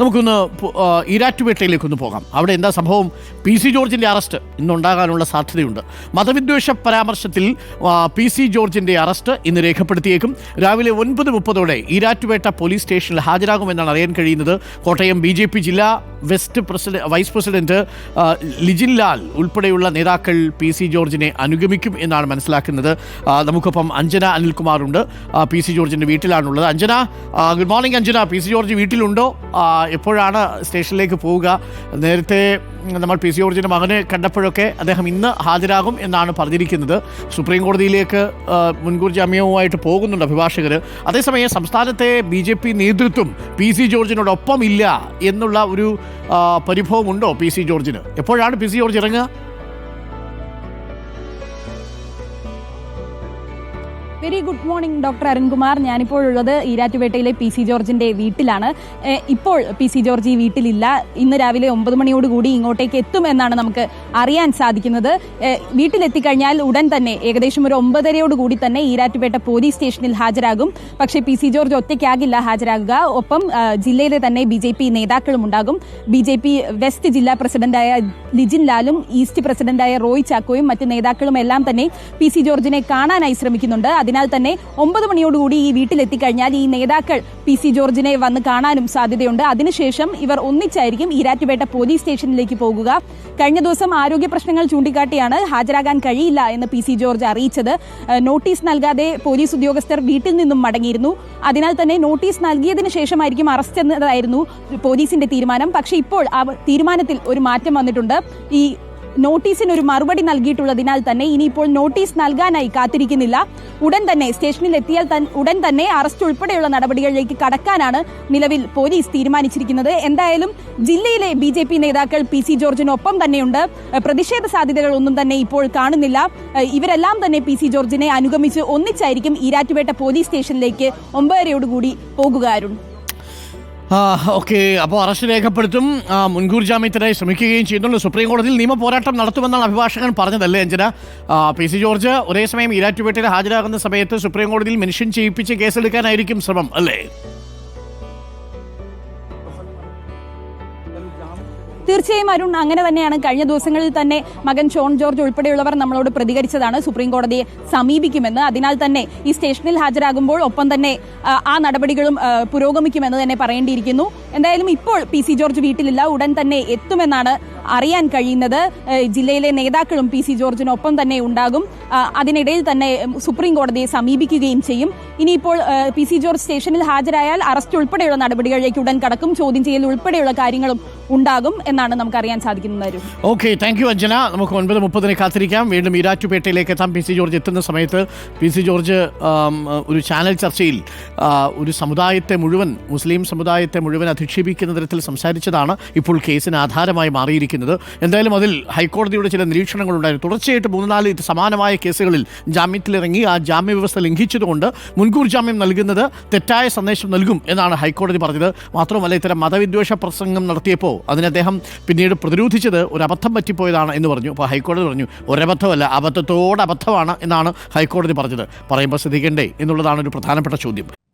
നമുക്കൊന്ന് ഈരാറ്റുപേട്ടയിലേക്കൊന്ന് പോകാം. അവിടെ എന്താ സംഭവം? പി സി ജോർജിന്റെ അറസ്റ്റ്. ഇന്നുണ്ടാകാനുള്ള സാധ്യതയുണ്ട്. മതവിദ്വേഷ പരാമർശത്തിൽ പി സി ജോർജിന്റെ അറസ്റ്റ് ഇന്ന് രേഖപ്പെടുത്തിയേക്കും. രാവിലെ ഒൻപത് മുപ്പതോടെ ഈരാറ്റുപേട്ട പോലീസ് സ്റ്റേഷനിൽ ഹാജരാകുമെന്നാണ് അറിയാൻ കഴിയുന്നത്. കോട്ടയം ബി ജെ പി ജില്ലാ west president vice president Lijin Lal ഉൾപ്പെടെയുള്ള നേതാക്കൾ പി സി ജോർജിനെ അനുഗമിക്കും എന്നാണ് മനസ്സിലാക്കുന്നത്. നമുക്കൊപ്പം അഞ്ജന അനിൽകുമാറുണ്ട്. പി സി ജോർജിന്റെ വീട്ടിലാണുള്ളത്. Anjana good morning Anjana. P C George വീട്ടിലുണ്ടോ? എപ്പോഴാണ് സ്റ്റേഷനിലേക്ക് പോവുക. നേരത്തെ നമ്മൾ പി സി ജോർജിന്റെ മകനെ കണ്ടപ്പോഴൊക്കെ അദ്ദേഹം ഇന്ന് ഹാജരാകും എന്നാണ് പറഞ്ഞിരിക്കുന്നത്. സുപ്രീം കോടതിയിലേക്ക് മുൻകൂർ ജാമ്യവുമായിട്ട് പോകുന്നുണ്ട് അഭിഭാഷകർ അതേസമയം സംസ്ഥാനത്തെ ബി ജെ പി നേതൃത്വം പി സി ജോർജിനോടൊപ്പം ഇല്ല എന്നുള്ള ഒരു പരിഭവമുണ്ടോ പി സി ജോർജിന്? എപ്പോഴാണ് പി സി ജോർജ് ഇറങ്ങുക? Very good morning doctor Arunkumar. ഞാനിപ്പോഴുള്ളത് ഈരാറ്റുപേട്ടയിലെ പി സി ജോർജിന്റെ വീട്ടിലാണ്. ഇപ്പോൾ പി സി ജോർജ് ഈ വീട്ടിലില്ല. ഇന്ന് രാവിലെ ഒമ്പത് മണിയോടുകൂടി ഇങ്ങോട്ടേക്ക് എത്തുമെന്നാണ് നമുക്ക് അറിയാൻ സാധിക്കുന്നത്. വീട്ടിലെത്തിക്കഴിഞ്ഞാൽ ഉടൻ തന്നെ ഏകദേശം ഒരു ഒമ്പതരയോടുകൂടി തന്നെ ഈരാറ്റുപേട്ട പോലീസ് സ്റ്റേഷനിൽ ഹാജരാകും. പക്ഷേ പി സി ജോർജ് ഒറ്റയ്ക്കാകില്ല ഹാജരാകുക. ഒപ്പം ജില്ലയിലെ തന്നെ ബി ജെ പി നേതാക്കളും ഉണ്ടാകും. ബി ജെ പി വെസ്റ്റ് ജില്ലാ പ്രസിഡന്റായ ലിജിൻ ലാലും ഈസ്റ്റ് പ്രസിഡന്റായ റോയ് ചാക്കോയും മറ്റ് നേതാക്കളും എല്ലാം തന്നെ പി സി ജോർജിനെ കാണാനായി ശ്രമിക്കുന്നുണ്ട്. അതിനാൽ തന്നെ ഒമ്പത് മണിയോടുകൂടി ഈ വീട്ടിലെത്തിക്കഴിഞ്ഞാൽ ഈ നേതാക്കൾ പി സി ജോർജിനെ വന്ന് കാണാനും സാധ്യതയുണ്ട്. അതിനുശേഷം ഇവർ ഒന്നിച്ചായിരിക്കും ഈരാറ്റുപേട്ട പോലീസ് സ്റ്റേഷനിലേക്ക് പോകുക. കഴിഞ്ഞ ദിവസം ആരോഗ്യ പ്രശ്നങ്ങൾ ചൂണ്ടിക്കാട്ടിയാണ് ഹാജരാകാൻ കഴിയില്ല എന്ന് പി സി ജോർജ് അറിയിച്ചത്. നോട്ടീസ് നൽകാതെ പോലീസ് ഉദ്യോഗസ്ഥർ വീട്ടിൽ നിന്നും മടങ്ങിയിരുന്നു. അതിനാൽ തന്നെ നോട്ടീസ് നൽകിയതിനു ശേഷമായിരിക്കും അറസ്റ്റ് എന്നതായിരുന്നു പോലീസിന്റെ തീരുമാനം. പക്ഷേ ഇപ്പോൾ ആ തീരുമാനത്തിൽ ഒരു മാറ്റം വന്നിട്ടുണ്ട്. ഈ നോട്ടീസിന് ഒരു മറുപടി നൽകിയിട്ടുള്ളതിനാൽ തന്നെ ഇനിയിപ്പോൾ നോട്ടീസ് നൽകാനായി കാത്തിരിക്കുന്നില്ല. ഉടൻ തന്നെ സ്റ്റേഷനിൽ എത്തിയാൽ ഉടൻ തന്നെ അറസ്റ്റ് ഉൾപ്പെടെയുള്ള നടപടികളിലേക്ക് കടക്കാനാണ് നിലവിൽ പോലീസ് തീരുമാനിച്ചിരിക്കുന്നത്. എന്തായാലും ജില്ലയിലെ ബി ജെ പി നേതാക്കൾ പി സി ജോർജിനൊപ്പം തന്നെയുണ്ട്. പ്രതിഷേധ സാധ്യതകളൊന്നും തന്നെ ഇപ്പോൾ കാണുന്നില്ല. ഇവരെല്ലാം തന്നെ പി സി ജോർജിനെ അനുഗമിച്ച് ഒന്നിച്ചായിരിക്കും ഈരാറ്റുപേട്ട പോലീസ് സ്റ്റേഷനിലേക്ക് ഒമ്പതരയോടുകൂടി പോകുക അരുൺ. ആ ഓക്കെ അപ്പോൾ അറസ്റ്റ് രേഖപ്പെടുത്തും. മുൻകൂർ ജാമ്യത്തിനായി ശ്രമിക്കുകയും ചെയ്യുന്നുണ്ട് സുപ്രീം കോടതിയിൽ നിയമ പോരാട്ടം നടത്തുമെന്നാണ് അഭിഭാഷകൻ പറഞ്ഞതല്ലേ അഞ്ജന? പി സി ജോർജ് ഒരേ സമയം ഈരാറ്റുപേട്ടയിൽ ഹാജരാകുന്ന സമയത്ത് സുപ്രീം കോടതിയിൽ മെൻഷൻ ചെയ്യിപ്പിച്ച് കേസെടുക്കാനായിരിക്കും ശ്രമം അല്ലേ? തീർച്ചയായും അരുൺ അങ്ങനെ തന്നെയാണ് കഴിഞ്ഞ ദിവസങ്ങളിൽ തന്നെ മകൻ ഷോൺ ജോർജ് ഉൾപ്പെടെയുള്ളവർ നമ്മളോട് പ്രതികരിച്ചതാണ് സുപ്രീം കോടതിയെ സമീപിക്കുമെന്ന്. അതിനാൽ തന്നെ ഈ സ്റ്റേഷനിൽ ഹാജരാകുമ്പോൾ ഒപ്പം തന്നെ ആ, നടപടികളും പുരോഗമിക്കുമെന്ന് തന്നെ പറയേണ്ടിയിരിക്കുന്നു. എന്തായാലും ഇപ്പോൾ പി സി ജോർജ് വീട്ടിലില്ല. ഉടൻ തന്നെ എത്തുമെന്നാണ് അറിയാൻ കഴിയുന്നത് ജില്ലയിലെ നേതാക്കളും പി സി ജോർജിനൊപ്പം തന്നെ ഉണ്ടാകും. അതിനിടയിൽ തന്നെ സുപ്രീം കോടതിയെ സമീപിക്കുകയും ചെയ്യും. ഇനിയിപ്പോൾ പി സി ജോർജ് സ്റ്റേഷനിൽ ഹാജരായാൽ അറസ്റ്റ് ഉൾപ്പെടെയുള്ള നടപടികളിലേക്ക് ഉടൻ കടക്കും ചോദ്യം ചെയ്യൽ ഉൾപ്പെടെയുള്ള കാര്യങ്ങളും ഉണ്ടാകും എന്നാണ് നമുക്ക് അറിയാൻ സാധിക്കുന്നത് ഓക്കെ താങ്ക് യു അഞ്ജന. നമുക്ക് ഒൻപത് മുപ്പതിന് കാത്തിരിക്കാം. വീണ്ടും ഈരാറ്റുപേട്ടയിലേക്ക് എത്താം. പി സി ജോർജ് എത്തുന്ന സമയത്ത് പി സി ജോർജ് ഒരു ചാനൽ ചർച്ചയിൽ ഒരു സമുദായത്തെ മുഴുവൻ മുസ്ലിം സമുദായത്തെ മുഴുവൻ അധിക്ഷേപിക്കുന്ന തരത്തിൽ സംസാരിച്ചതാണ്. ഇപ്പോൾ കേസിന് ആധാരമായി മാറിയിരിക്കുന്നത് എന്തായാലും അതിൽ ഹൈക്കോടതിയുടെ ചില നിരീക്ഷണങ്ങളുണ്ടായിരുന്നു. തുടർച്ചയായിട്ട് മൂന്ന് നാല് സമാനമായ കേസുകളിൽ ജാമ്യത്തിലിറങ്ങി ആ ജാമ്യ വ്യവസ്ഥ ലംഘിച്ചതുകൊണ്ട് മുൻകൂർ ജാമ്യം നൽകുന്നത് തെറ്റായ സന്ദേശം നൽകും എന്നാണ് ഹൈക്കോടതി പറഞ്ഞത്. മാത്രമല്ല ഇത്തരം മതവിദ്വേഷ പ്രസംഗം നടത്തിയപ്പോൾ അതിന് അദ്ദേഹം പിന്നീട് പ്രതിരോധിച്ചത് ഒരു അബദ്ധം പറ്റിപ്പോയതാണ് എന്ന് പറഞ്ഞു. അപ്പോൾ ഹൈക്കോടതി പറഞ്ഞു ഒരബദ്ധമല്ല അബദ്ധത്തോട് അബദ്ധമാണ് എന്നാണ് ഹൈക്കോടതി പറഞ്ഞത്. പറയുമ്പോൾ ശ്രദ്ധിക്കേണ്ടേ എന്നുള്ളതാണ് ഒരു പ്രധാനപ്പെട്ട ചോദ്യം.